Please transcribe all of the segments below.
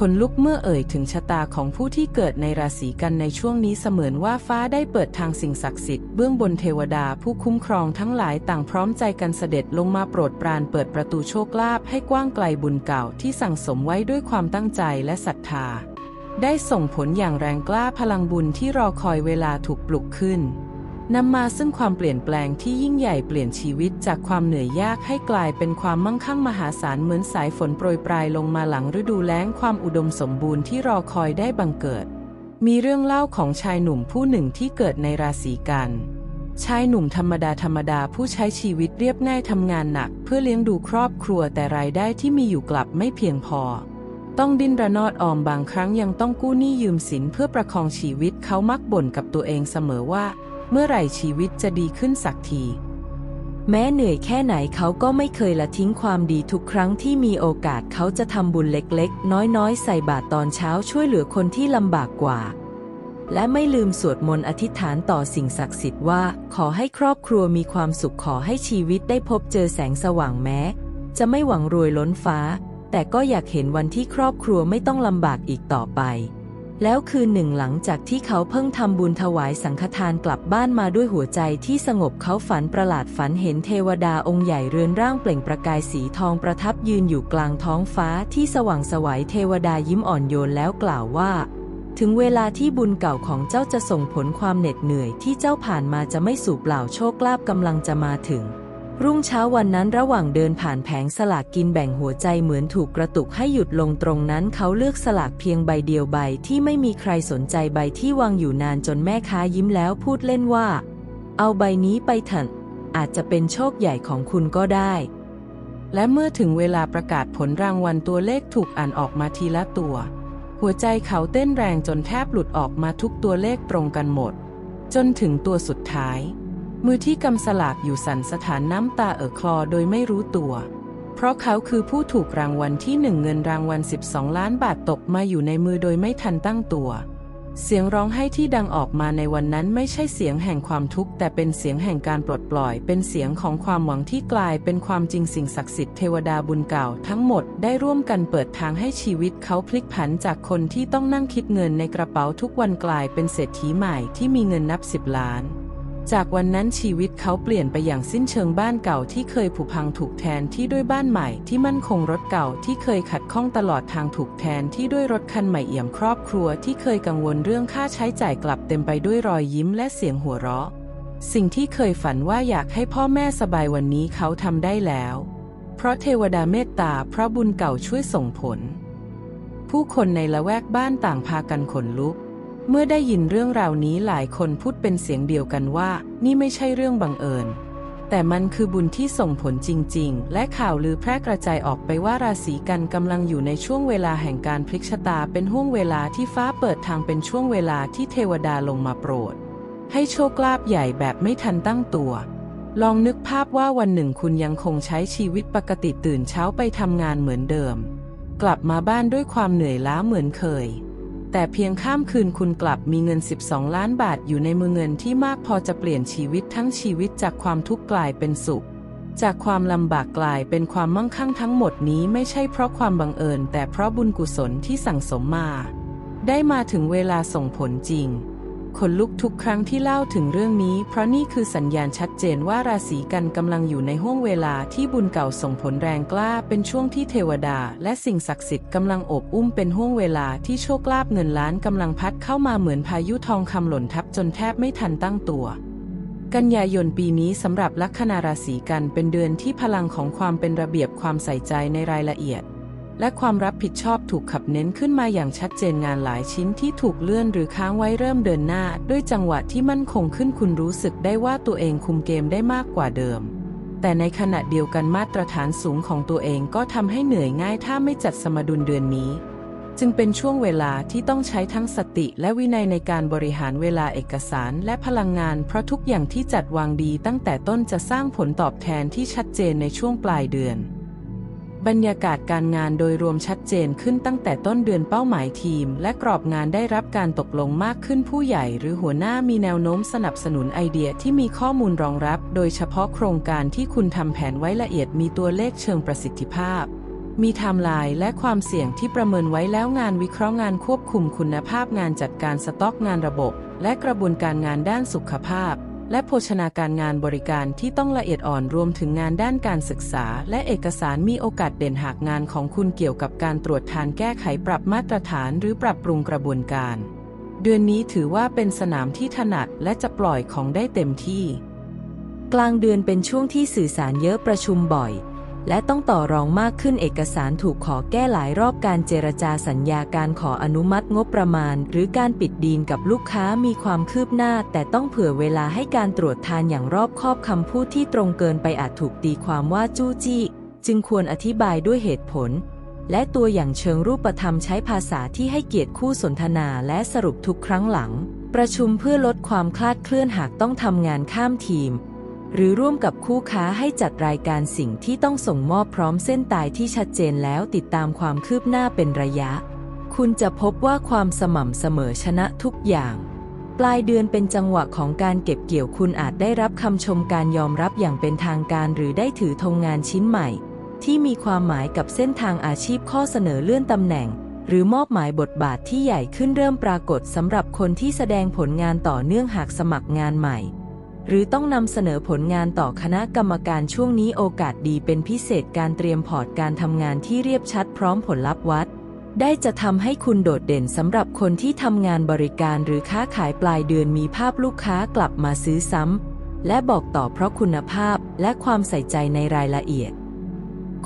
คนลุกเมื่อเอ่ยถึงชะตาของผู้ที่เกิดในราศีกันในช่วงนี้เสมือนว่าฟ้าได้เปิดทางสิ่งศักดิ์สิทธิ์เบื้องบนเทวดาผู้คุ้มครองทั้งหลายต่างพร้อมใจกันเสด็จลงมาโปรดปรานเปิดประตูโชคลาภให้กว้างไกลบุญเก่าที่สั่งสมไว้ด้วยความตั้งใจและศรัทธา ได้ส่งผลอย่างแรงกล้าพลังบุญที่รอคอยเวลาถูกปลุกขึ้น นำมาซึ่งความเปลี่ยนแปลงที่ยิ่งใหญ่เปลี่ยนชีวิตจากความเหนื่อยยากให้กลายเป็นความมั่งคั่งมหาศาลเหมือนสายฝนโปรยปลายลงมาหลังฤดูแล้งความอุดมสมบูรณ์ที่รอคอยได้บังเกิด มีเรื่องเล่าของชายหนุ่มผู้หนึ่งที่เกิดในราศีกันชายหนุ่มธรรมดาธรรมดาผู้ใช้ชีวิตเรียบง่ายทำงานหนัก เพื่อเลี้ยงดูครอบครัวแต่รายได้ที่มีอยู่กลับไม่เพียงพอ ต้องดิ้นระนอดออมบางครั้งยังต้องกู้หนี้ยืมสินเพื่อประคองชีวิตเขามักบ่นกับตัวเองเสมอว่า เมื่อไหร่ชีวิตจะดีขึ้นสักที แม้เหนื่อยแค่ไหนเขาก็ไม่เคยละทิ้งความดีทุกครั้งที่มีโอกาสเขาจะทำบุญเล็กๆ น้อยๆ ใส่บาตรตอนเช้าช่วยเหลือคนที่ลำบากกว่า และไม่ลืมสวดมนต์อธิษฐานต่อสิ่งศักดิ์สิทธิ์ว่า ขอให้ครอบครัวมีความสุขขอให้ชีวิตได้พบเจอแสงสว่างแม้ จะไม่หวังรวยล้นฟ้า แต่ก็อยากเห็นวันที่ครอบครัวไม่ต้องลำบากอีกต่อไป แล้วคืนหนึ่งหลังจากที่เขาเพิ่งทำบุญถวายสังฆทานกลับบ้านมาด้วยหัวใจที่สงบเขาฝันประหลาดฝันเห็นเทวดาองค์ใหญ่เรือนร่างเปล่งประกายสีทองประทับยืนอยู่กลางท้องฟ้าที่สว่างสวัยเทวดายิ้มอ่อนโยนแล้วกล่าวว่า ถึงเวลาที่บุญเก่าของเจ้าจะส่งผลความเหน็ดเหนื่อยที่เจ้าผ่านมาจะไม่สูบเปล่าโชคลาภกำลังจะมาถึง รุ่งเช้าวันนั้นระหว่างเดินผ่านแผงสลากกินแบ่งหัวใจเหมือนถูกกระตุกให้หยุดลงตรงนั้นเขาเลือกสลากเพียงใบเดียวใบที่ไม่มีใครสนใจใบที่วางอยู่นานจนแม่ค้ายิ้มแล้วพูดเล่นว่า เอาใบนี้ไปเถอะอาจจะเป็นโชคใหญ่ของคุณก็ได้ และเมื่อถึงเวลาประกาศผลรางวัลตัวเลขถูกอ่านออกมาทีละตัว หัวใจเขาเต้นแรงจนแทบหลุดออกมาทุกตัวเลขตรงกันหมด จนถึงตัวสุดท้าย มือที่กำสลากอยู่สันสถานน้ำตาเอ่อคลอโดยไม่รู้ตัว เพราะเขาคือผู้ถูกรางวัลที่หนึ่งเงินรางวัล 12 ล้านบาทตกมาอยู่ในมือโดยไม่ทันตั้งตัว เสียงร้องไห้ที่ดังออกมาในวันนั้นไม่ใช่เสียงแห่งความทุกข์แต่เป็นเสียงแห่งการปลดปล่อย เป็นเสียงของความหวังที่กลายเป็นความจริงสิ่งศักดิ์สิทธิ์เทวดาบุญเก่าทั้งหมดได้ร่วมกันเปิดทางให้ชีวิตเขาพลิกผันจากคนที่ต้องนั่งคิดเงินในกระเป๋าทุกวันกลายเป็นเศรษฐีใหม่ที่มีเงินนับสิบล้าน จากวันนั้นชีวิตเขาเปลี่ยนไปอย่างสิ้นเชิงบ้านเก่าที่เคยผุพังถูกแทนที่ด้วยบ้านใหม่ที่มั่นคงรถเก่าที่เคยขัดข้องตลอดทางถูกแทนที่ด้วยรถคันใหม่เอี่ยมครอบครัวที่เคยกังวลเรื่องค่าใช้จ่ายกลับเต็มไปด้วยรอยยิ้มและเสียงหัวเราะ สิ่งที่เคยฝันว่าอยากให้พ่อแม่สบายวันนี้เขาทำได้แล้ว เพราะเทวดาเมตตาพระบุญเก่าช่วยส่งผล ผู้คนในละแวกบ้านต่างพากันขนลุก เมื่อได้ยินเรื่องราวนี้หลายคนพูดเป็นเสียงเดียวกันว่า นี่ไม่ใช่เรื่องบังเอิญ แต่มันคือบุญที่ส่งผลจริง ๆ และข่าวลือแพร่กระจายออกไปว่าราศีกันกำลังอยู่ในช่วงเวลาแห่งการพลิกชะตาเป็นห่วงเวลาที่ฟ้าเปิดทางเป็นช่วงเวลาที่เทวดาลงมาโปรด ให้โชคลาภใหญ่แบบไม่ทันตั้งตัวลองนึกภาพว่าวันหนึ่งคุณยังคงใช้ชีวิตปกติตื่นเช้าไปทำงานเหมือนเดิม กลับมาบ้านด้วยความเหนื่อยล้าเหมือนเคย แต่เพียงข้ามคืนคุณกลับมีเงิน 12 ล้านบาทอยู่ในมือเงินที่มากพอจะเปลี่ยนชีวิตทั้งชีวิตจากความทุกข์กลายเป็นสุข จากความลำบากกลายเป็นความมั่งคั่งทั้งหมดนี้ไม่ใช่เพราะความบังเอิญ แต่เพราะบุญกุศลที่สั่งสมมา ได้มาถึงเวลาส่งผลจริง ขนลุกทุกครั้งที่เล่าถึงเรื่องนี้ เพราะนี่คือสัญญาณชัดเจนว่าราศีกันกำลังอยู่ในห้วงเวลาที่บุญเก่าส่งผลแรงกล้า เป็นช่วงที่เทวดา และสิ่งศักดิ์สิทธิ์กำลังอบอุ้มเป็นห้วงเวลาที่โชคลาภเงินล้านกำลังพัดเข้ามาเหมือนพายุทองคำหล่นทับจนแทบไม่ทันตั้งตัวกันยายนปีนี้สำหรับลัคนาราศีกันเป็นเดือนที่พลังของความเป็นระเบียบความใส่ใจในรายละเอียด และความรับผิดชอบถูกขับเน้นขึ้นมาอย่างชัดเจนงานหลายชิ้นที่ถูกเลื่อนหรือค้างไว้เริ่มเดินหน้า ด้วยจังหวะที่มั่นคงขึ้นคุณรู้สึกได้ว่าตัวเองคุมเกมได้มากกว่าเดิม แต่ในขณะเดียวกันมาตรฐานสูงของตัวเองก็ทำให้เหนื่อยง่ายถ้าไม่จัดสมดุลเดือนนี้ จึงเป็นช่วงเวลาที่ต้องใช้ทั้งสติและวินัยในการบริหารเวลาเอกสารและพลังงาน เพราะทุกอย่างที่จัดวางดีตั้งแต่ต้นจะสร้างผลตอบแทนที่ชัดเจนในช่วงปลายเดือน บรรยากาศการงานโดยรวมชัดเจนขึ้นตั้งแต่ต้นเดือนเป้าหมายทีม และกรอบงานได้รับการตกลงมากขึ้นผู้ใหญ่หรือหัวหน้ามีแนวโน้มสนับสนุนไอเดียที่มีข้อมูลรองรับ โดยเฉพาะโครงการที่คุณทำแผนไว้ละเอียดมีตัวเลขเชิงประสิทธิภาพ มีไทม์ไลน์และความเสี่ยงที่ประเมินไว้แล้วงานวิเคราะห์งานควบคุมคุณภาพงานจัดการสต็อกงานระบบ และกระบวนการงานด้านสุขภาพ และโภชนาการงานบริการที่ต้องละเอียดอ่อนรวมถึงงานด้านการศึกษา และเอกสารมีโอกาสเด่นหากงานของคุณเกี่ยวกับการตรวจทานแก้ไขปรับมาตรฐาน หรือปรับปรุงกระบวนการ เดือนนี้ถือว่าเป็นสนามที่ถนัดและจะปล่อยของได้เต็มที่ กลางเดือนเป็นช่วงที่สื่อสารเยอะประชุมบ่อย และต้องต่อรองมากขึ้นเอกสารถูกขอแก้หลายรอบการเจรจาสัญญาการขออนุมัติงบประมาณ หรือการปิดดีลกับลูกค้ามีความคืบหน้า แต่ต้องเผื่อเวลาให้การตรวจทานอย่างรอบคอบคำพูดที่ตรงเกินไปอาจถูกตีความว่าจู้จี้ จึงควรอธิบายด้วยเหตุผล และตัวอย่างเชิงรูปธรรมใช้ภาษาที่ให้เกียรติคู่สนทนาและสรุปทุกครั้งหลัง ประชุมเพื่อลดความคลาดเคลื่อนหากต้องทำงานข้ามทีม หรือร่วมกับคู่ค้าให้จัดรายการสิ่งที่ต้องส่งมอบพร้อมเส้นตายที่ชัดเจนแล้วติดตามความคืบหน้าเป็นระยะ คุณจะพบว่าความสม่ำเสมอชนะทุกอย่าง ปลายเดือนเป็นจังหวะของการเก็บเกี่ยวคุณอาจได้รับคำชมการยอมรับอย่างเป็นทางการหรือได้ถือธงงานชิ้นใหม่ ที่มีความหมายกับเส้นทางอาชีพข้อเสนอเลื่อนตำแหน่ง หรือมอบหมายบทบาทที่ใหญ่ขึ้นเริ่มปรากฏสำหรับคนที่แสดงผลงานต่อเนื่องหากสมัครงานใหม่ หรือต้องนำเสนอผลงานต่อคณะกรรมการช่วงนี้โอกาสดีเป็นพิเศษการเตรียมพอร์ตการทำงานที่เรียบชัดพร้อมผลลัพธ์วัด ได้จะทำให้คุณโดดเด่นสำหรับคนที่ทำงานบริการหรือค้าขายปลายเดือนมีภาพลูกค้ากลับมาซื้อซ้ำและบอกต่อเพราะคุณภาพและความใส่ใจในรายละเอียด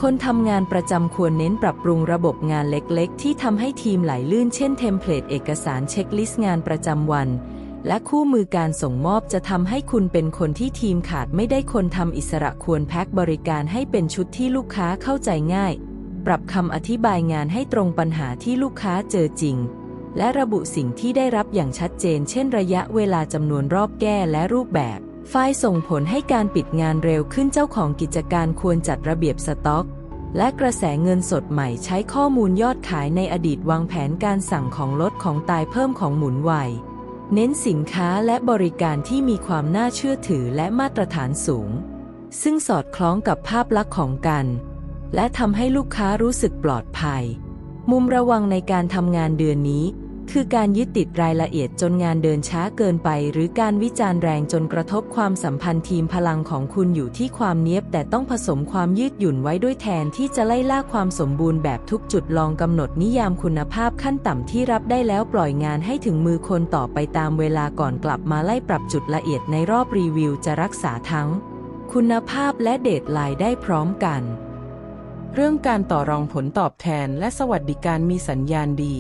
คนทำงานประจำควรเน้นปรับปรุงระบบงานเล็กๆ ที่ทำให้ทีมไหลลื่นเช่นเทมเพลตเอกสารเช็คลิสต์งานประจำวัน และคู่มือการส่งมอบจะทำให้คุณเป็นคนที่ทีมขาดไม่ได้คนทำอิสระควรแพ็คบริการให้เป็นชุดที่ลูกค้าเข้าใจง่าย ปรับคำอธิบายงานให้ตรงปัญหาที่ลูกค้าเจอจริง และระบุสิ่งที่ได้รับอย่างชัดเจน เช่นระยะเวลาจำนวนรอบแก้และรูปแบบ ไฟล์ส่งผลให้การปิดงานเร็วขึ้นเจ้าของกิจการควรจัดระเบียบสต็อกและกระแสเงินสดใหม่ใช้ข้อมูลยอดขายในอดีตวางแผนการสั่งของลดของตายเพิ่มของหมุนไว เน้นสินค้าและบริการที่มีความน่าเชื่อถือและมาตรฐานสูง ซึ่งสอดคล้องกับภาพลักษณ์ของกัน และทำให้ลูกค้ารู้สึกปลอดภัย มุมระวังในการทำงานเดือนนี้ คือการยึดติดรายละเอียดจนงานเดินช้าเกินไป หรือการวิจารณ์แรงจนกระทบความสัมพันธ์ทีมพลังของคุณอยู่ที่ความเนียบ แต่ต้องผสมความยืดหยุ่นไว้ด้วยแทนที่จะไล่ล่าความสมบูรณ์แบบทุกจุดลองกำหนดนิยามคุณภาพขั้นต่ำที่รับได้แล้วปล่อยงานให้ถึงมือคนต่อไปตามเวลาก่อนกลับมาไล่ปรับจุดละเอียดในรอบรีวิวจะรักษาทั้ง คุณภาพและเดทไลน์ได้พร้อมกัน เรื่องการต่อรองผลตอบแทนและสวัสดิการมีสัญญาณดี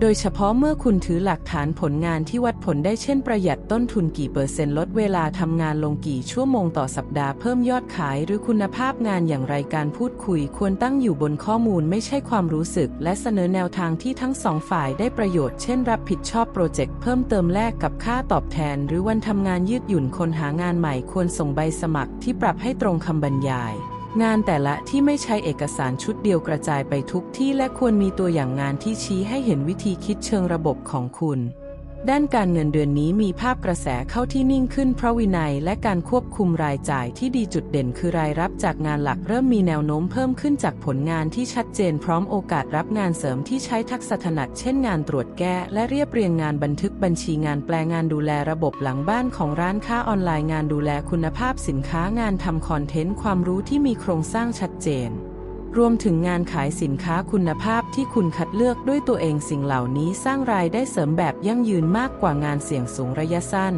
โดยเฉพาะเมื่อคุณถือหลักฐานผลงานที่วัดผลได้เช่นประหยัดต้นทุนกี่เปอร์เซ็นต์ลดเวลาทำงานลงกี่ชั่วโมงต่อสัปดาห์เพิ่มยอดขายหรือคุณภาพงานอย่างไรการพูดคุย ควรตั้งอยู่บนข้อมูลไม่ใช่ความรู้สึก และเสนอแนวทางที่ทั้งสองฝ่ายได้ประโยชน์เช่นรับผิดชอบโปรเจกต์เพิ่มเติมแลกกับค่าตอบแทน หรือวันทำงานยืดหยุ่นคนหางานใหม่ควรส่งใบสมัครที่ปรับให้ตรงคำบรรยาย งานแต่ละที่ไม่ใช้เอกสารชุดเดียวกระจายไปทุกที่และควรมีตัวอย่างงานที่ชี้ให้เห็นวิธีคิดเชิงระบบของคุณ ด้านการเงินเดือนนี้มีภาพกระแสเข้าที่นิ่งขึ้นเพราะวินัยและการควบคุมรายจ่ายที่ดีจุดเด่นคือรายรับจากงานหลักเริ่มมีแนวโน้มเพิ่มขึ้นจากผลงานที่ชัดเจนพร้อมโอกาสรับงานเสริมที่ใช้ทักษะถนัดเช่นงานตรวจแก้และเรียบเรียงงานบันทึกบัญชีงานแปลงานดูแลระบบหลังบ้านของร้านค้าออนไลน์งานดูแลคุณภาพสินค้างานทำคอนเทนต์ความรู้ที่มีโครงสร้างชัดเจน รวมถึงงานขายสินค้าคุณภาพที่คุณคัดเลือกด้วยตัวเองสิ่งเหล่านี้สร้างรายได้เสริมแบบยั่งยืนมากกว่างานเสี่ยงสูงระยะสั้น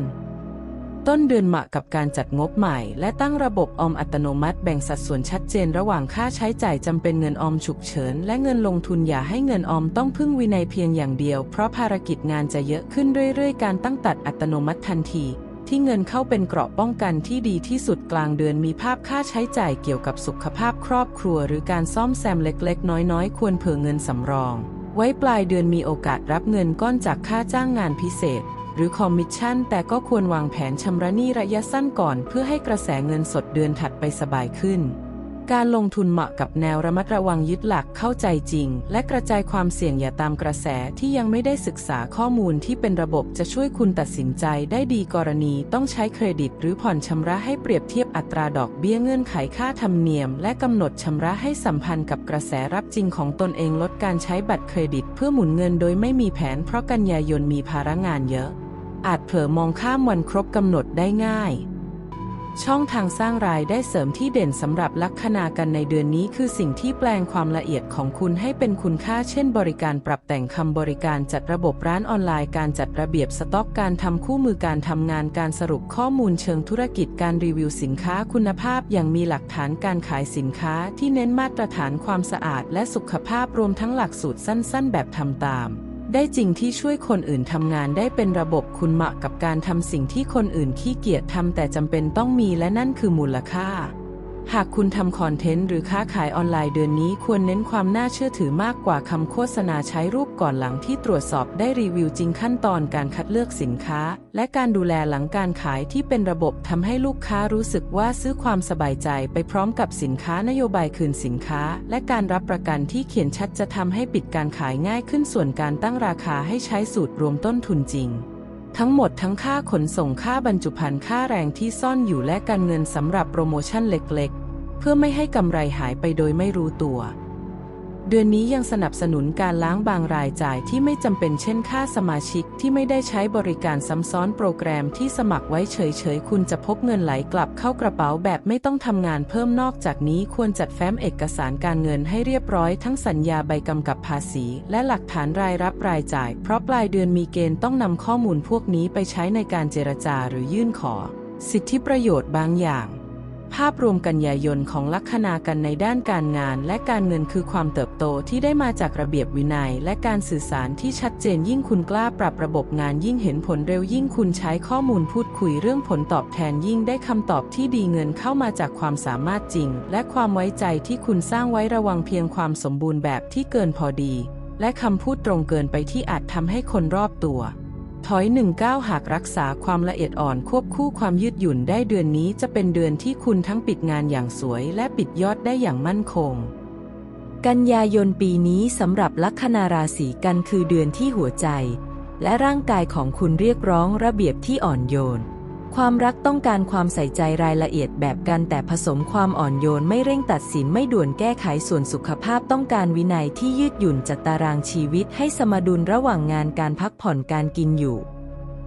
ต้นเดือนเหมาะกับการจัดงบใหม่ และตั้งระบบออมอัตโนมัติแบ่งสัดส่วนชัดเจนระหว่างค่าใช้จ่ายจำเป็นเงินออมฉุกเฉิน และเงินลงทุนอย่าให้เงินออมต้องพึ่งวินัยเพียงอย่างเดียว เพราะภารกิจงานจะเยอะขึ้นเรื่อยๆ การตั้งตัดอัตโนมัติทันที ที่เงินเข้าเป็นเกราะป้องกันที่ดีที่สุดกลางเดือนมีภาพค่าใช้จ่ายเกี่ยวกับสุขภาพครอบครัว หรือการซ่อมแซมเล็กๆ น้อยๆ ควรเผื่อเงินสำรอง ไว้ปลายเดือนมีโอกาสรับเงินก้อนจากค่าจ้างงานพิเศษ หรือคอมมิชชั่น แต่ก็ควรวางแผนชำระหนี้ระยะสั้นก่อน เพื่อให้กระแสเงินสดเดือนถัดไปสบายขึ้น การลงทุนเหมาะกับแนวระมัดระวังยึดหลักเข้าใจจริง และกระจายความเสี่ยงอย่าตามกระแสที่ยังไม่ได้ศึกษาข้อมูลที่เป็นระบบจะช่วยคุณตัดสินใจได้ดีกรณีต้องใช้เครดิต หรือผ่อนชำระให้เปรียบเทียบอัตราดอกเบี้ยเงื่อนไขค่าธรรมเนียม และกำหนดชำระให้สัมพันธ์กับกระแสรับจริงของตนเองลดการใช้บัตรเครดิต เพื่อหมุนเงินโดยไม่มีแผนเพราะกันยายนมีภาระงานเยอะ อาจเผลอมองข้ามวันครบกำหนดได้ง่าย ช่องทางสร้างรายได้เสริมที่เด่นสำหรับลัคนากันในเดือนนี้คือสิ่งที่แปลงความละเอียดของคุณให้เป็นคุณค่าเช่น บริการปรับแต่งคำบริการจัดระบบร้านออนไลน์การจัดระเบียบสต็อกการทำคู่มือการทำงานการสรุปข้อมูลเชิงธุรกิจการรีวิวสินค้าคุณภาพอย่างมีหลักฐานการขายสินค้าที่เน้นมาตรฐานความสะอาดและสุขภาพรวมทั้งหลักสูตรสั้น ๆ แบบทำตาม ได้จริงที่ช่วยคนอื่นทำงานได้เป็นระบบคุณเหมาะกับการทำสิ่งที่คนอื่นขี้เกียจทำแต่จำเป็นต้องมีและนั่นคือมูลค่า หากคุณทำคอนเทนต์หรือค้าขายออนไลน์เดือนนี้ควรเน้นความน่าเชื่อถือมากกว่าคำโฆษณาใช้รูปก่อนหลังที่ตรวจสอบได้รีวิวจริงขั้นตอนการคัดเลือกสินค้า และการดูแลหลังการขายที่เป็นระบบทำให้ลูกค้ารู้สึกว่าซื้อความสบายใจไปพร้อมกับสินค้านโยบายคืนสินค้า และการรับประกันที่เขียนชัดจะทำให้ปิดการขายง่ายขึ้นส่วนการตั้งราคาให้ใช้สูตรรวมต้นทุนจริง ทั้งหมดทั้งค่าขนส่งค่าบรรจุภัณฑ์ค่าแรงที่ซ่อนอยู่และการเงินสำหรับโปรโมชั่นเล็กๆ เพื่อไม่ให้กำไรหายไปโดยไม่รู้ตัว เดือนนี้ยังสนับสนุนการล้างบางรายจ่ายที่ไม่จำเป็นเช่นค่าสมาชิกที่ไม่ได้ใช้บริการซ้ำซ้อนโปรแกรมที่สมัครไว้เฉยๆ คุณจะพบเงินไหลกลับเข้ากระเป๋าแบบไม่ต้องทำงานเพิ่มนอกจากนี้ควรจัดแฟ้มเอกสารการเงินให้เรียบร้อยทั้งสัญญาใบกำกับภาษี และหลักฐานรายรับรายจ่าย เพราะปลายเดือนมีเกณฑ์ต้องนำข้อมูลพวกนี้ไปใช้ในการเจรจาหรือยื่นขอ สิทธิประโยชน์บางอย่าง ภาพรวมกันยายนของลัคนากันในด้านการงานและการเงินคือความเติบโตที่ได้มาจากระเบียบวินัย และการสื่อสารที่ชัดเจนยิ่งคุณกล้าปรับระบบงานยิ่งเห็นผลเร็วยิ่งคุณใช้ข้อมูลพูดคุยเรื่องผลตอบแทนยิ่งได้คำตอบที่ดีเงินเข้ามาจากความสามารถจริง และความไว้ใจที่คุณสร้างไว้ระวังเพียงความสมบูรณ์แบบที่เกินพอดี และคำพูดตรงเกินไปที่อาจทำให้คนรอบตัว ถอย1นก้าหากรักษาความละเอียดอ่อนควบคู่ความยืดหยุ่นได้เดือนนี้จะเป็นเดือนที่คุณทั้งปิดงานอย่างสวยและปิดยอดได้อย่างมั่นคง กันยายนปีนี้สำหรับลัคนาราศีกันคือเดือนที่หัวใจ และร่างกายของคุณเรียกร้องระเบียบที่อ่อนโยน ความรักต้องการความใส่ใจรายละเอียดแบบกันแต่ผสมความอ่อนโยนไม่เร่งตัดสินไม่ด่วนแก้ไขส่วนสุขภาพต้องการวินัยที่ยืดหยุ่นจัดตารางชีวิตให้สมดุลระหว่างงานการพักผ่อนการกินอยู่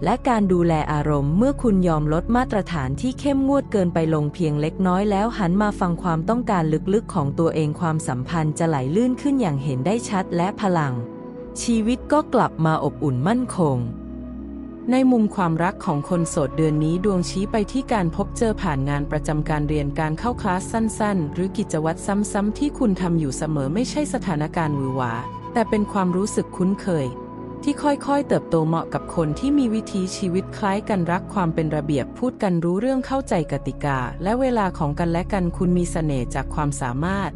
และการดูแลอารมณ์เมื่อคุณยอมลดมาตรฐานที่เข้มงวดเกินไปลงเพียงเล็กน้อยแล้วหันมาฟังความต้องการลึกๆของตัวเองความสัมพันธ์จะไหลลื่นขึ้นอย่างเห็นได้ชัดและพลัง ชีวิตก็กลับมาอบอุ่นมั่นคง ในมุมความรักของคนโสดเดือนนี้ดวงชี้ไปที่การพบเจอผ่านงานประจำการเรียนการเข้าคลาสสั้นๆ หรือกิจวัตรซ้ำๆที่คุณทำอยู่เสมอไม่ใช่สถานการณ์หวือหวา แต่เป็นความรู้สึกคุ้นเคย ที่ค่อยๆ เติบโตเหมาะกับคนที่มีวิถีชีวิตคล้ายกันรักความเป็นระเบียบพูดกันรู้เรื่องเข้าใจกติกา และเวลาของกันและกันคุณมีเสน่ห์จากความสามารถ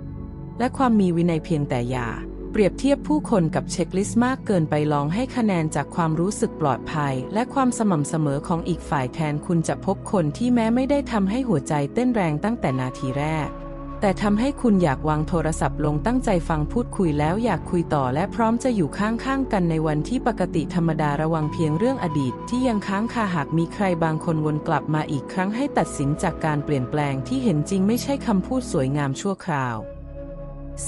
และความมีวินัยเพียงแต่อย่า เปรียบเทียบผู้คนกับเช็คลิสต์มากเกินไปลองให้คะแนนจากความรู้สึกปลอดภัย และความสม่ำเสมอของอีกฝ่ายแทนคุณจะพบคนที่แม้ไม่ได้ทำให้หัวใจเต้นแรงตั้งแต่นาทีแรก แต่ทำให้คุณอยากวางโทรศัพท์ลงตั้งใจฟังพูดคุยแล้วอยากคุยต่อและพร้อมจะอยู่ข้างๆกันในวันที่ปกติธรรมดาระวังเพียงเรื่องอดีต ที่ยังค้างคาหากมีใครบางคนวนกลับมาอีกครั้งให้ตัดสินจากการเปลี่ยนแปลงที่เห็นจริงไม่ใช่คำพูดสวยงามชั่วคราว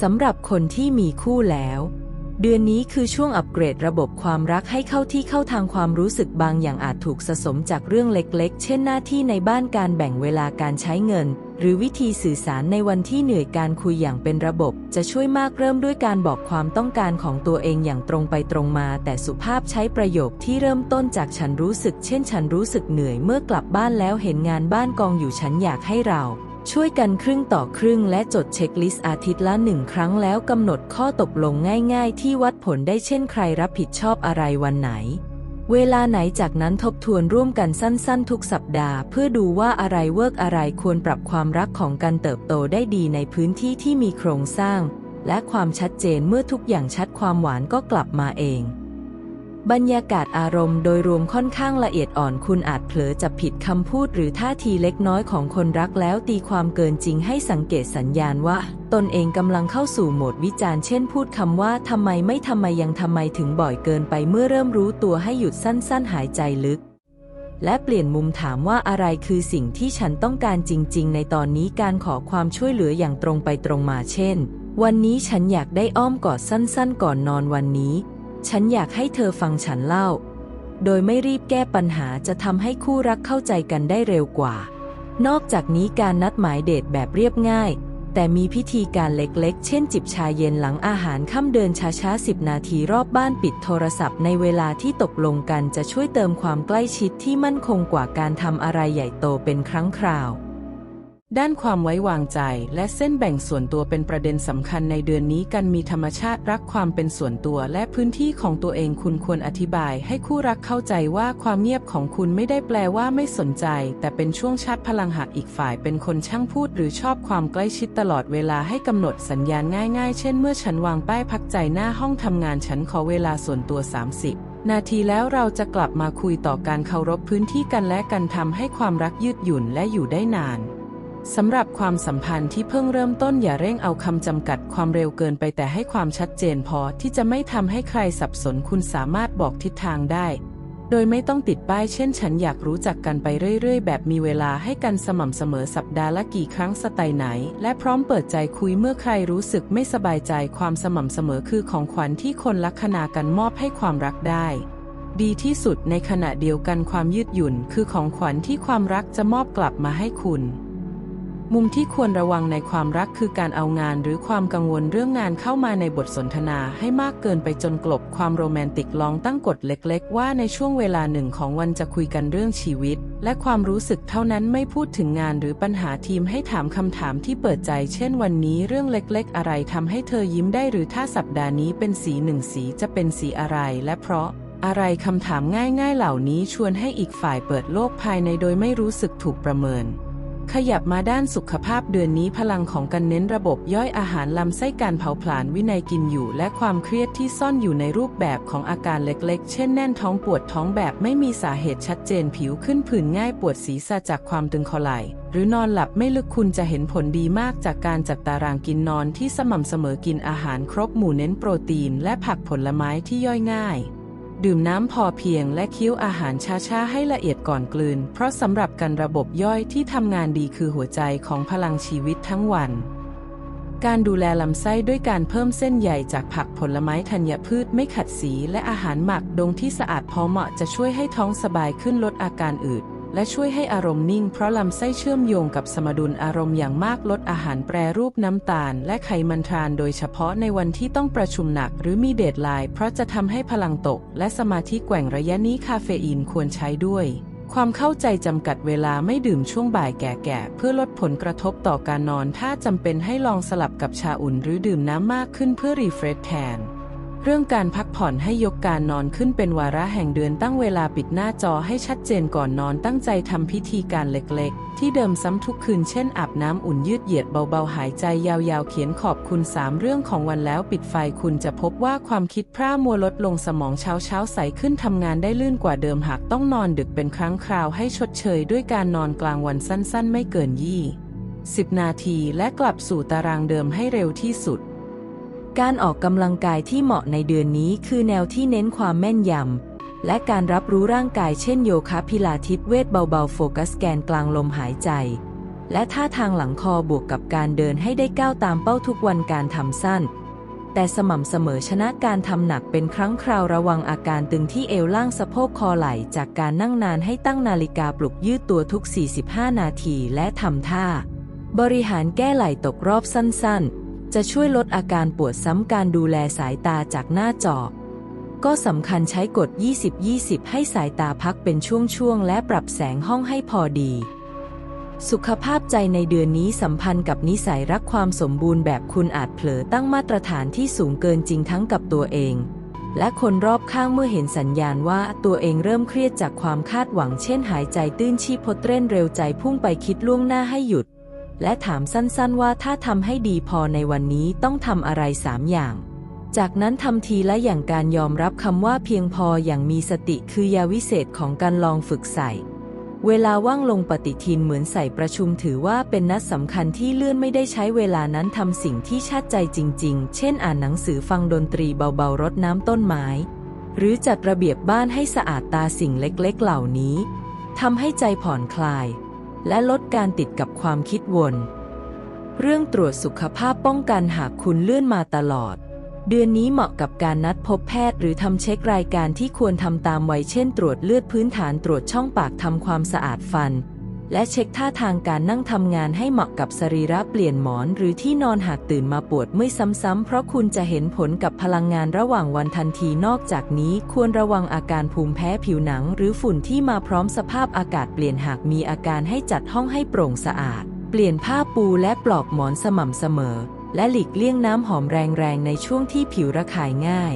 สำหรับคนที่มีคู่แล้ว เดือนนี้คือช่วงอัปเกรดระบบความรักให้เข้าที่เข้าทางความรู้สึกบางอย่างอาจถูกสะสมจากเรื่องเล็กๆ เช่นหน้าที่ในบ้านการแบ่งเวลาการใช้เงิน หรือวิธีสื่อสารในวันที่เหนื่อยการคุยอย่างเป็นระบบ จะช่วยมากเริ่มด้วยการบอกความต้องการของตัวเองอย่างตรงไปตรงมา แต่สุภาพใช้ประโยคที่เริ่มต้นจากฉันรู้สึก เช่น ฉันรู้สึกเหนื่อยเมื่อกลับบ้านแล้วเห็นงานบ้านกองอยู่ฉันอยากให้เรา ช่วยกันครึ่งต่อครึ่งและจดเช็คลิสต์อาทิตย์ละหนึ่งครั้งแล้วกำหนดข้อตกลงง่ายๆ ที่วัดผลได้เช่นใครรับผิดชอบอะไรวันไหน เวลาไหนจากนั้นทบทวนร่วมกันสั้นๆ ทุกสัปดาห์ เพื่อดูว่าอะไรเวิร์กอะไรควรปรับความรักของกันเติบโตได้ดีในพื้นที่ที่มีโครงสร้าง และความชัดเจนเมื่อทุกอย่างชัดความหวานก็กลับมาเอง บรรยากาศอารมณ์โดยรวมค่อนข้างละเอียดอ่อนคุณอาจเผลอจับผิดคำพูดหรือท่าทีเล็กน้อยของคนรักแล้วตีความเกินจริงให้สังเกตสัญญาณว่า ตนเองกำลังเข้าสู่โหมดวิจารณ์เช่นพูดคำว่าทำไมไม่ทำไมยังทำไมถึงบ่อยเกินไปเมื่อเริ่มรู้ตัวให้หยุดสั้น ๆ หายใจลึก และเปลี่ยนมุมถามว่าอะไรคือสิ่งที่ฉันต้องการจริง ๆ ในตอนนี้การขอความช่วยเหลืออย่างตรงไปตรงมาเช่น วันนี้ฉันอยากได้อ้อมกอดสั้น ๆ ก่อนนอนวันนี้ ฉันอยากให้เธอฟังฉันเล่า โดยไม่รีบแก้ปัญหาจะทำให้คู่รักเข้าใจกันได้เร็วกว่า นอกจากนี้การนัดหมายเดทแบบเรียบง่าย แต่มีพิธีการเล็กๆ เช่นจิบชาเย็นหลังอาหารค่ำเดินช้าๆ10 นาทีรอบบ้านปิดโทรศัพท์ในเวลาที่ตกลงกันจะช่วยเติมความใกล้ชิดที่มั่นคงกว่าการทำอะไรใหญ่โตเป็นครั้งคราว ด้านความไว้วางใจและเส้นแบ่งส่วนตัวเป็นประเด็นสำคัญในเดือนนี้กันมีธรรมชาติรักความเป็นส่วนตัวและพื้นที่ของตัวเองคุณควรอธิบายให้คู่รักเข้าใจว่าความเงียบของคุณไม่ได้แปลว่าไม่สนใจ แต่เป็นช่วงชาร์จพลังหากอีกฝ่ายเป็นคนช่างพูดหรือชอบความใกล้ชิดตลอดเวลาให้กำหนดสัญญาณง่าย ๆ เช่นเมื่อฉันวางป้ายพักใจหน้าห้องทำงานฉันขอเวลาส่วนตัว 30นาทีแล้วเราจะกลับมาคุยต่อการเคารพพื้นที่กันและกันทำให้ความรักยืดหยุ่นและอยู่ได้นาน สำหรับความสัมพันธ์ที่เพิ่งเริ่มต้นอย่าเร่งเอาคำจำกัดความเร็วเกินไปแต่ให้ความชัดเจนพอที่จะไม่ทำให้ใครสับสนคุณสามารถบอกทิศทางได้ โดยไม่ต้องติดป้ายเช่นฉันอยากรู้จักกันไปเรื่อยๆ แบบมีเวลาให้กันสม่ำเสมอสัปดาห์ละกี่ครั้งสไตล์ไหน และพร้อมเปิดใจคุยเมื่อใครรู้สึกไม่สบายใจความสม่ำเสมอคือของขวัญที่คนลัคนากันมอบให้ความรักได้ดีที่สุดในขณะเดียวกันความยืดหยุ่น คือของขวัญที่ความรักจะมอบกลับมาให้คุณ มุมที่ควรระวังในความรักคือการเอางานหรือความกังวลเรื่องงานเข้ามาในบทสนทนาให้มากเกินไปจนกลบความโรแมนติกลองตั้งกฎเล็ก ๆ ว่าในช่วงเวลาหนึ่งของวันจะคุยกันเรื่องชีวิต และความรู้สึกเท่านั้นไม่พูดถึงงานหรือปัญหาทีมให้ถามคำถามที่เปิดใจ เช่นวันนี้เรื่องเล็กๆ อะไรทำให้เธอยิ้มได้หรือถ้าสัปดาห์นี้เป็นสีหนึ่งสีจะเป็นสีอะไรและเพราะอะไรคำถามง่ายๆ เหล่านี้ชวนให้อีกฝ่ายเปิดโลกภายในโดยไม่รู้สึกถูกประเมิน ขยับมาด้านสุขภาพเดือนนี้พลังของกันเน้นระบบย่อยอาหารลำไส้การเผาผลาญวินัยกินอยู่ และความเครียดที่ซ่อนอยู่ในรูปแบบของอาการเล็กๆ เช่นแน่นท้องปวดท้องแบบไม่มีสาเหตุชัดเจนผิวขึ้นผื่นง่ายปวดศีรษะจากความตึงคอไหล่หรือนอนหลับไม่ลึกคุณจะเห็นผลดีมากจากการจัดตารางกินนอนที่สม่ำเสมอกินอาหารครบหมู่เน้นโปรตีน และผักผลไม้ที่ย่อยง่าย ดื่มน้ำพอเพียงและเคี้ยวอาหารช้าๆให้ละเอียดก่อนกลืน เพราะสำหรับการระบบย่อยที่ทำงานดีคือหัวใจของพลังชีวิตทั้งวัน การดูแลลำไส้ด้วยการเพิ่มเส้นใหญ่จากผักผลไม้ธัญพืชไม่ขัดสีและอาหารหมักดงที่สะอาดพอเหมาะจะช่วยให้ท้องสบายขึ้นลดอาการอืด และช่วยให้อารมณ์นิ่งเพราะลำไส้เชื่อมโยงกับสมดุลอารมณ์อย่างมากลดอาหารแปรรูปน้ำตาล และไขมันทรานโดยเฉพาะในวันที่ต้องประชุมหนักหรือมีเดทไลน์เพราะจะทำให้พลังตก และสมาธิแกว่งระยะนี้คาเฟอีนควรใช้ด้วยความเข้าใจจำกัดเวลาไม่ดื่มช่วงบ่ายแก่ๆ เพื่อลดผลกระทบต่อการนอน ถ้าจำเป็นให้ลองสลับกับชาอุ่นหรือดื่มน้ำมากขึ้นเพื่อรีเฟรชแทน เรื่องการพักผ่อนให้ยกการนอนขึ้นเป็นวาระแห่งเดือนตั้งเวลาปิดหน้าจอให้ชัดเจนก่อนนอนตั้งใจทำพิธีการเล็กๆ ที่เดิมซ้ำทุกคืนเช่นอาบน้ำอุ่นยืดเหยียดเบาๆ หายใจยาวๆ เขียนขอบคุณสามเรื่องของวันแล้วปิดไฟคุณจะพบว่าความคิดพร่ามัวลดลงสมองเช้าเช้าๆใสขึ้นทำงานได้ลื่นกว่าเดิมหากต้องนอนดึกเป็นครั้งคราวให้ชดเชยด้วยการนอนกลางวันสั้นๆ ไม่เกินยี่สิบนาทีและกลับสู่ตารางเดิมให้เร็วที่สุด การออกกำลังกายที่เหมาะในเดือนนี้คือแนวที่เน้นความแม่นยำ และการรับรู้ร่างกายเช่นโยคะพิลาทิสเวทเบาๆ โฟกัสแกนกลางลมหายใจ และท่าทางหลังคอบวกกับการเดินให้ได้ก้าวตามเป้าทุกวันการทำสั้น แต่สม่ำเสมอชนะการทำหนักเป็นครั้งคราวระวังอาการตึงที่เอวล่างสะโพกคอไหล่ จากการนั่งนานให้ตั้งนาฬิกาปลุกยืดตัวทุก 45 นาทีและทำท่า บริหารแก้ไหล่ตกรอบสั้นๆ จะช่วยลดอาการปวดซ้ำการดูแลสายตาจากหน้าจอ ก็สำคัญใช้กฎ 20-20 ให้สายตาพักเป็นช่วงๆ และปรับแสงห้องให้พอดี สุขภาพใจในเดือนนี้สัมพันธ์กับนิสัยรักความสมบูรณ์แบบคุณอาจเผลอตั้งมาตรฐานที่สูงเกินจริงทั้งกับตัวเอง และคนรอบข้างเมื่อเห็นสัญญาณว่าตัวเองเริ่มเครียดจากความคาดหวัง เช่น หายใจตื้นชีพพดเต้นเร็วใจพุ่งไปคิดล่วงหน้าให้หยุด และถามสั้นๆว่าถ้าทำให้ดีพอในวันนี้ต้องทำอะไรสามอย่าง จากนั้นทำทีละอย่างการยอมรับคำว่าเพียงพออย่างมีสติคือยาวิเศษของการลองฝึกใส่ เวลาว่างลงปฏิทินเหมือนใส่ประชุมถือว่าเป็นนัดสำคัญที่เลื่อนไม่ได้ใช้เวลานั้นทำสิ่งที่ชาติใจจริง ๆ เช่นอ่านหนังสือฟังดนตรีเบาๆรดน้ำต้นไม้ หรือจัดระเบียบบ้านให้สะอาดตาสิ่งเล็กๆ เหล่านี้ทำให้ใจผ่อนคลาย และลดการติดกับความคิดวน เรื่องตรวจสุขภาพป้องกันหากคุณเลื่อนมาตลอด เดือนนี้เหมาะกับการนัดพบแพทย์หรือทำเช็ครายการที่ควรทำตามไว้เช่น ตรวจเลือดพื้นฐานตรวจช่องปากทำความสะอาดฟัน และเช็คท่าทางการนั่งทำงานให้เหมาะกับสรีระเปลี่ยนหมอน หรือที่นอนหากตื่นมาปวดเมื่อยซ้ำๆ เพราะคุณจะเห็นผลกับพลังงานระหว่างวันทันทีนอกจากนี้ควรระวังอาการภูมิแพ้ผิวหนัง หรือฝุ่นที่มาพร้อมสภาพอากาศเปลี่ยนหากมีอาการให้จัดห้องให้โปร่งสะอาด เปลี่ยนผ้าปูและปลอกหมอนสม่ำเสมอ และหลีกเลี่ยงน้ำหอมแรงๆในช่วงที่ผิวระคายง่าย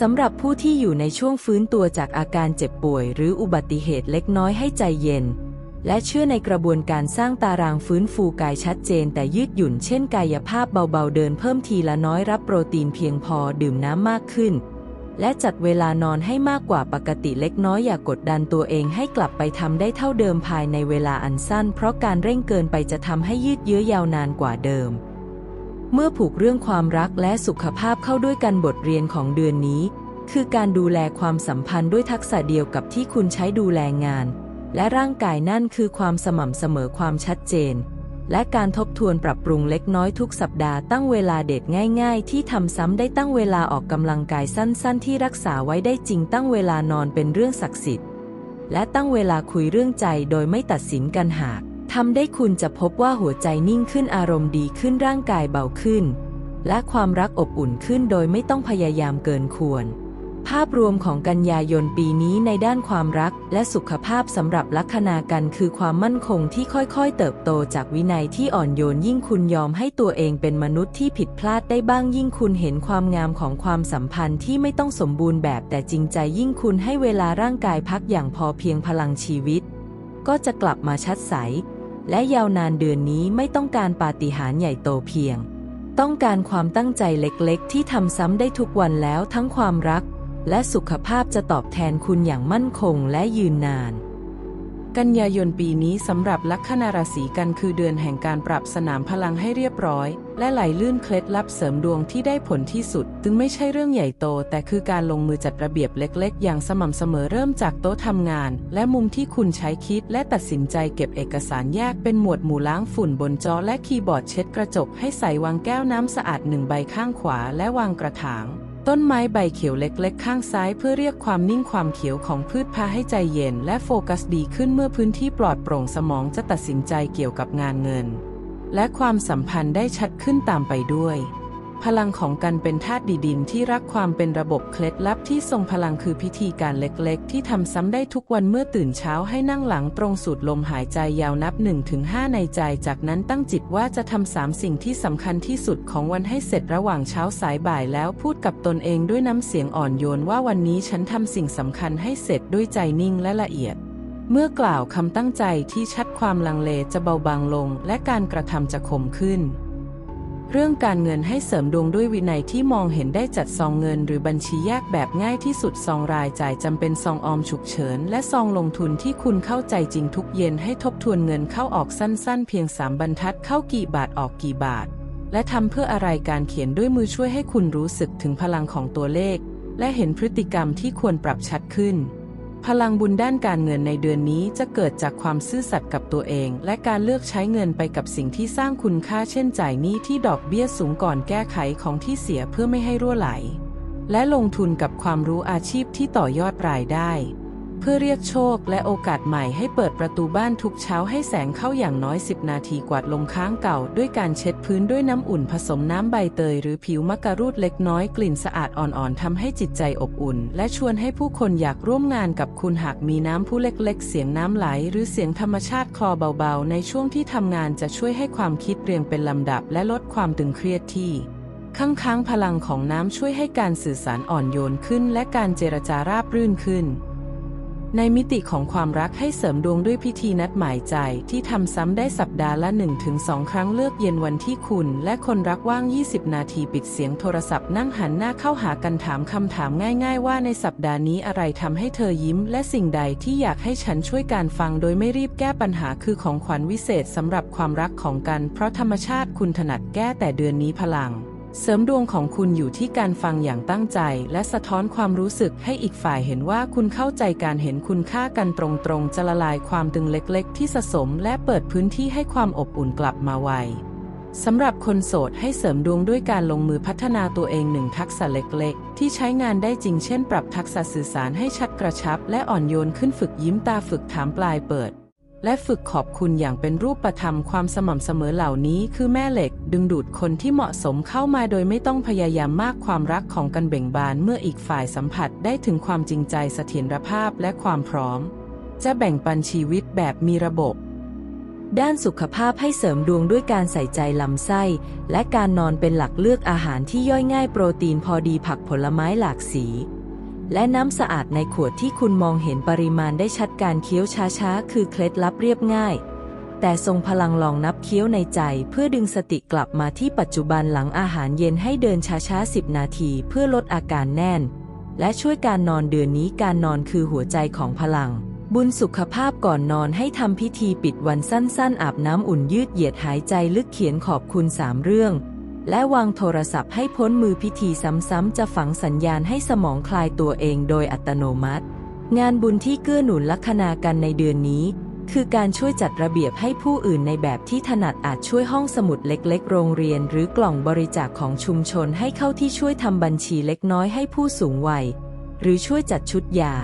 สำหรับผู้ที่อยู่ในช่วงฟื้นตัวจากอาการเจ็บป่วย หรืออุบัติเหตุเล็กน้อยให้ใจเย็น และเชื่อในกระบวนการสร้างตารางฟื้นฟูกายชัดเจนแต่ยืดหยุ่นเช่นกายภาพเบาๆเดินเพิ่มทีละน้อยรับโปรตีนเพียงพอดื่มน้ำมากขึ้น และจัดเวลานอนให้มากกว่าปกติเล็กน้อยอย่ากดดันตัวเองให้กลับไปทำได้เท่าเดิมภายในเวลาอันสั้น เพราะการเร่งเกินไปจะทำให้ยืดเยื้อยาวนานกว่าเดิม เมื่อผูกเรื่องความรักและสุขภาพเข้าด้วยกันบทเรียนของเดือนนี้ คือการดูแลความสัมพันธ์ด้วยทักษะเดียวกับที่คุณใช้ดูแลงาน และร่างกายนั่นคือความสม่ำเสมอความชัดเจน และการทบทวนปรับปรุงเล็กน้อยทุกสัปดาห์ตั้งเวลาเด็ดง่าย ๆ ที่ทำซ้ำได้ตั้งเวลาออกกำลังกายสั้น ๆ ที่รักษาไว้ได้จริงตั้งเวลานอนเป็นเรื่องศักดิ์สิทธิ์ และตั้งเวลาคุยเรื่องใจโดยไม่ตัดสินกันหากทำได้คุณจะพบว่าหัวใจนิ่งขึ้นอารมณ์ดีขึ้นร่างกายเบาขึ้น และความรักอบอุ่นขึ้นโดยไม่ต้องพยายามเกินควร ภาพรวมของกันยายนปีนี้ในด้านความรักและสุขภาพสำหรับลัคนากันคือความมั่นคงที่ค่อยๆ เติบโตจากวินัยที่อ่อนโยนยิ่งคุณยอมให้ตัวเองเป็นมนุษย์ที่ผิดพลาดได้บ้างยิ่งคุณเห็นความงามของความสัมพันธ์ที่ไม่ต้องสมบูรณ์แบบแต่จริงใจยิ่งคุณให้เวลาร่างกายพักอย่างพอเพียงพลังชีวิต ก็จะกลับมาชัดใส และยาวนานเดือนนี้ไม่ต้องการปาฏิหาริย์ใหญ่โตเพียง ต้องการความตั้งใจเล็กๆ ที่ทำซ้ำได้ทุกวันแล้วทั้งความรัก และสุขภาพจะตอบแทนคุณอย่างมั่นคงและยืนนาน กันยายนปีนี้สำหรับลัคนาราศีกันคือเดือนแห่งการปรับสนามพลังให้เรียบร้อย และไหลลื่นเคล็ดลับเสริมดวงที่ได้ผลที่สุด ถึงไม่ใช่เรื่องใหญ่โต แต่คือการลงมือจัดระเบียบเล็กๆ อย่างสม่ำเสมอเริ่มจากโต๊ะทำงาน และมุมที่คุณใช้คิดและตัดสินใจเก็บเอกสารแยกเป็นหมวดหมู่ล้างฝุ่นบนจอและคีย์บอร์ดเช็ดกระจกให้ใส่วางแก้วน้ำสะอาดหนึ่งใบข้างขวาและวางกระถาง ต้นไม้ใบเขียวเล็กๆ ข้างซ้ายเพื่อเรียกความนิ่งความเขียวของพืชพาให้ใจเย็น และโฟกัสดีขึ้นเมื่อพื้นที่ปลอดโปร่งสมองจะตัดสินใจเกี่ยวกับงานเงิน และความสัมพันธ์ได้ชัดขึ้นตามไปด้วย พลังของกันเป็นธาตุดีดินที่รักความเป็นระบบเคล็ดลับที่ทรงพลังคือพิธีการเล็กๆ ที่ทำซ้ำได้ทุกวันเมื่อตื่นเช้าให้นั่งหลังตรงสูดลมหายใจยาวนับ 1-5 ในใจ จากนั้นตั้งจิตว่าจะทำสามสิ่งที่สำคัญที่สุดของวันให้เสร็จระหว่างเช้าสายบ่ายแล้วพูดกับตนเองด้วยน้ำเสียงอ่อนโยนว่าวันนี้ฉันทำสิ่งสำคัญให้เสร็จด้วยใจนิ่งและละเอียดเมื่อกล่าวคำตั้งใจที่ชัดความลังเลจะเบาบางลง และการกระทำจะคมขึ้น เรื่องการเงินให้เสริมดวงด้วยวินัยที่มองเห็นได้จัดซองเงิน หรือบัญชีแยกแบบง่ายที่สุดซองรายจ่ายจำเป็นซองออมฉุกเฉิน และซองลงทุนที่คุณเข้าใจจริงทุกเย็นให้ทบทวนเงินเข้าออกสั้นๆ เพียงสามบรรทัดเข้ากี่บาทออกกี่บาท และทำเพื่ออะไรการเขียนด้วยมือช่วยให้คุณรู้สึกถึงพลังของตัวเลข และเห็นพฤติกรรมที่ควรปรับชัดขึ้น พลังบุญด้านการเงินในเดือนนี้จะเกิดจากความซื่อสัตย์กับตัวเอง และการเลือกใช้เงินไปกับสิ่งที่สร้างคุณค่าเช่นจ่ายหนี้ที่ดอกเบี้ยสูงก่อนแก้ไขของที่เสียเพื่อไม่ให้รั่วไหล และลงทุนกับความรู้อาชีพที่ต่อยอดรายได้ เพื่อเรียกโชคและโอกาสใหม่ให้เปิดประตูบ้านทุกเช้าให้แสงเข้าอย่างน้อย 10 นาทีกวาดลมค้างเก่า ด้วยการเช็ดพื้นด้วยน้ำอุ่นผสมน้ำใบเตยหรือผิวมะกะรูดเล็กน้อยกลิ่นสะอาดอ่อนๆทำให้จิตใจอบอุ่น และชวนให้ผู้คนอยากร่วมงานกับคุณหากมีน้ำผู้เล็กๆ เสียงน้ำไหล หรือเสียงธรรมชาติคลอเบาๆ ในช่วงที่ทำงานจะช่วยให้ความคิดเรียงเป็นลำดับ และลดความตึงเครียดที่ข้างค้างพลังของน้ำช่วยให้การสื่อสารอ่อนโยนขึ้น และการเจรจาราบรื่นขึ้น ในมิติของความรักให้เสริมดวงด้วยพิธีนัดหมายใจที่ทำซ้ำได้สัปดาห์ละ 1-2 ครั้งเลือกเย็นวันที่คุณ และคนรักว่าง 20 นาทีปิดเสียงโทรศัพท์นั่งหันหน้าเข้าหากันถามคำถามง่าย ๆ ว่าในสัปดาห์นี้อะไรทำให้เธอยิ้ม และสิ่งใดที่อยากให้ฉันช่วยการฟังโดยไม่รีบแก้ปัญหาคือของขวัญวิเศษสำหรับความรักของกัน เพราะธรรมชาติคุณถนัดแก้แต่เดือนนี้พลัง เสริมดวงของคุณอยู่ที่การฟังอย่างตั้งใจ และสะท้อนความรู้สึกให้อีกฝ่ายเห็นว่าคุณเข้าใจการเห็นคุณค่ากันตรงๆ จะละลายความตึงเล็กๆ ที่สะสม และเปิดพื้นที่ให้ความอบอุ่นกลับมาไวสำหรับคนโสดให้เสริมดวงด้วยการลงมือพัฒนาตัวเองหนึ่งทักษะเล็กๆ ที่ใช้งานได้จริงเช่น ปรับทักษะสื่อสารให้ชัดกระชับ และอ่อนโยนขึ้นฝึกยิ้มตาฝึกถามปลายเปิด และฝึกขอบคุณอย่างเป็นรูปธรรมความสม่ำเสมอเหล่านี้คือแม่เหล็ก ดึงดูดคนที่เหมาะสมเข้ามาโดยไม่ต้องพยายามมากความรักของกันเบ่งบานเมื่ออีกฝ่ายสัมผัสได้ถึงความจริงใจเสถียรภาพและความพร้อม จะแบ่งปันชีวิตแบบมีระบบ ด้านสุขภาพให้เสริมดวงด้วยการใส่ใจลำไส้ และการนอนเป็นหลักเลือกอาหารที่ย่อยง่ายโปรตีนพอดีผักผลไม้หลากสี และน้ำสะอาดในขวดที่คุณมองเห็นปริมาณได้ชัดการเคี้ยวช้าๆ คือเคล็ดลับเรียบง่าย แต่ทรงพลังลองนับเคี้ยวในใจเพื่อดึงสติกลับมาที่ปัจจุบันหลังอาหารเย็นให้เดินช้าๆ 10 นาทีเพื่อลดอาการแน่น และช่วยการนอนเดือนนี้การนอนคือหัวใจของพลัง บุญสุขภาพก่อนนอนให้ทำพิธีปิดวันสั้นๆ อาบน้ำอุ่นยืดเหยียดหายใจลึกเขียนขอบคุณสามเรื่อง และวางโทรศัพท์ให้พ้นมือพิธีซ้ำๆจะฝังสัญญาณให้สมองคลายตัวเองโดยอัตโนมัติ งานบุญที่เกื้อหนุนลัคนากันในเดือนนี้ คือการช่วยจัดระเบียบให้ผู้อื่นในแบบที่ถนัดอาจช่วยห้องสมุดเล็กๆ โรงเรียน หรือกล่องบริจาคของชุมชนให้เข้าที่ช่วยทำบัญชีเล็กน้อยให้ผู้สูงวัย หรือช่วยจัดชุดยา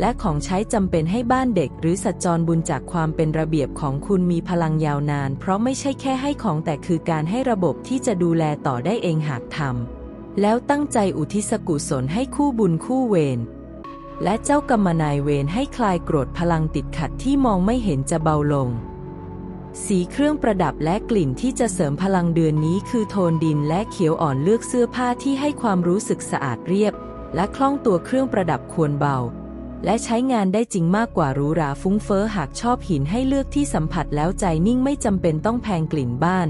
และของใช้จำเป็นให้บ้านเด็ก หรือสัจจรบุญจากความเป็นระเบียบของคุณมีพลังยาวนาน เพราะไม่ใช่แค่ให้ของแต่คือการให้ระบบที่จะดูแลต่อได้เองหากทำแล้วตั้งใจอุทิศกุศลให้คู่บุญคู่เวรและเจ้ากรรมนายเวรให้คลายโกรธพลังติดขัดที่มองไม่เห็นจะเบาลง สีเครื่องประดับและกลิ่นที่จะเสริมพลังเดือนนี้คือโทนดินและเขียวอ่อนเลือกเสื้อผ้าที่ให้ความรู้สึกสะอาดเรียบ และคล่องตัวเครื่องประดับควรเบา และใช้งานได้จริงมากกว่าหรูหราฟุ้งเฟ้อหากชอบหินให้เลือกที่สัมผัสแล้วใจนิ่งไม่จำเป็นต้องแพงกลิ่นบ้าน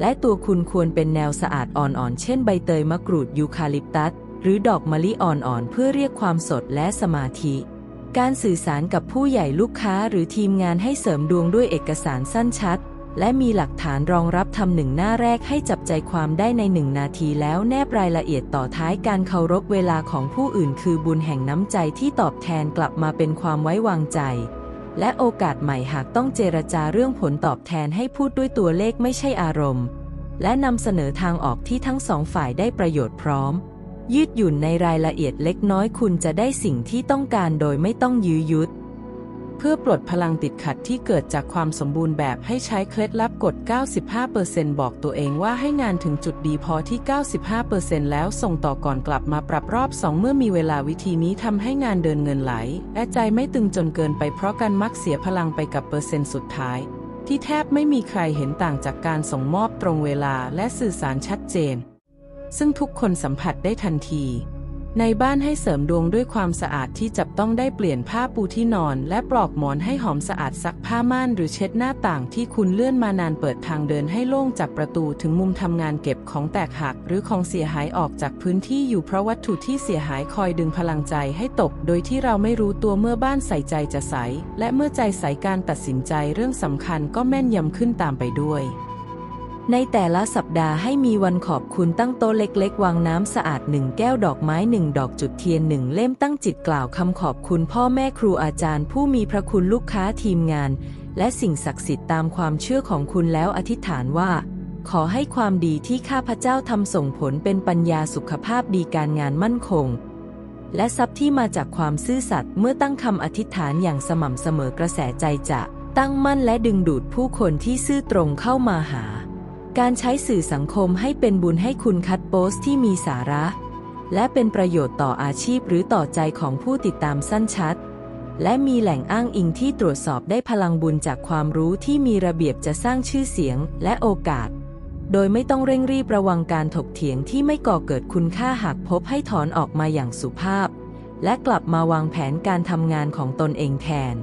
และตัวคุณควรเป็นแนวสะอาดอ่อนๆ เช่นใบเตยมะกรูดยูคาลิปตัส หรือดอกมะลิอ่อนๆ เพื่อเรียกความสดและสมาธิ การสื่อสารกับผู้ใหญ่ลูกค้าหรือทีมงานให้เสริมดวงด้วยเอกสารสั้นชัด และมีหลักฐานรองรับทำหนึ่งหน้าแรกให้จับใจความได้ในหนึ่งนาทีแล้วแนบรายละเอียดต่อท้ายการเคารพเวลาของผู้อื่น คือบุญแห่งน้ำใจที่ตอบแทนกลับมาเป็นความไว้วางใจ และโอกาสใหม่หากต้องเจรจาเรื่องผลตอบแทนให้พูดด้วยตัวเลขไม่ใช่อารมณ์ และนำเสนอทางออกที่ทั้งสองฝ่ายได้ประโยชน์พร้อม ยืดหยุ่นในรายละเอียดเล็กน้อยคุณจะได้สิ่งที่ต้องการโดยไม่ต้องยื้อยุด เพื่อปลดพลังติดขัดที่เกิดจากความสมบูรณ์แบบให้ใช้เคล็ดลับกด 95%บอกตัวเองว่าให้งานถึงจุดดีพอที่ 95%แล้วส่งต่อก่อนกลับมาปรับรอบ 2 เมื่อมีเวลาวิธีนี้ทำให้งานเดินเงินไหล และใจไม่ตึงจนเกินไปเพราะการมักเสียพลังไปกับเปอร์เซ็นต์สุดท้าย ที่แทบไม่มีใครเห็นต่างจากการส่งมอบตรงเวลาและสื่อสารชัดเจน ซึ่งทุกคนสัมผัสได้ทันที ในบ้านให้เสริมดวงด้วยความสะอาดที่จับต้องได้เปลี่ยนผ้าปูที่นอน และปลอกหมอนให้หอมสะอาดซักผ้าม่านหรือเช็ดหน้าต่างที่คุณเลื่อนมานานเปิดทางเดินให้โล่งจากประตูถึงมุมทำงานเก็บของแตกหัก หรือของเสียหายออกจากพื้นที่อยู่เพราะวัตถุที่เสียหายคอยดึงพลังใจให้ตก โดยที่เราไม่รู้ตัวเมื่อบ้านใส่ใจจะใส และเมื่อใจใสการตัดสินใจเรื่องสำคัญก็แม่นยำขึ้นตามไปด้วย ในแต่ละสัปดาห์ให้มีวันขอบคุณตั้งโต๊ะเล็กๆ วางน้ำสะอาดหนึ่งแก้วดอกไม้หนึ่งดอกจุดเทียนหนึ่งเล่มตั้งจิตกล่าวคำขอบคุณพ่อแม่ครูอาจารย์ ผู้มีพระคุณลูกค้าทีมงาน และสิ่งศักดิ์สิทธิ์ตามความเชื่อของคุณแล้วอธิษฐานว่า ขอให้ความดีที่ข้าพเจ้าทำส่งผลเป็นปัญญาสุขภาพดีการงานมั่นคง และทรัพย์ที่มาจากความซื่อสัตย์เมื่อตั้งคำอธิษฐานอย่างสม่ำเสมอกระแสใจจะ ตั้งมั่นและดึงดูดผู้คนที่ซื่อตรงเข้ามาหา การใช้สื่อสังคมให้เป็นบุญให้คุณคัดโพสต์ที่มีสาระ และเป็นประโยชน์ต่ออาชีพหรือต่อใจของผู้ติดตามสั้นชัด และมีแหล่งอ้างอิงที่ตรวจสอบได้พลังบุญจากความรู้ที่มีระเบียบจะสร้างชื่อเสียงและโอกาส โดยไม่ต้องเร่งรีบระวังการถกเถียงที่ไม่ก่อเกิดคุณค่าหากพบให้ถอนออกมาอย่างสุภาพ และกลับมาวางแผนการทำงานของตนเองแทน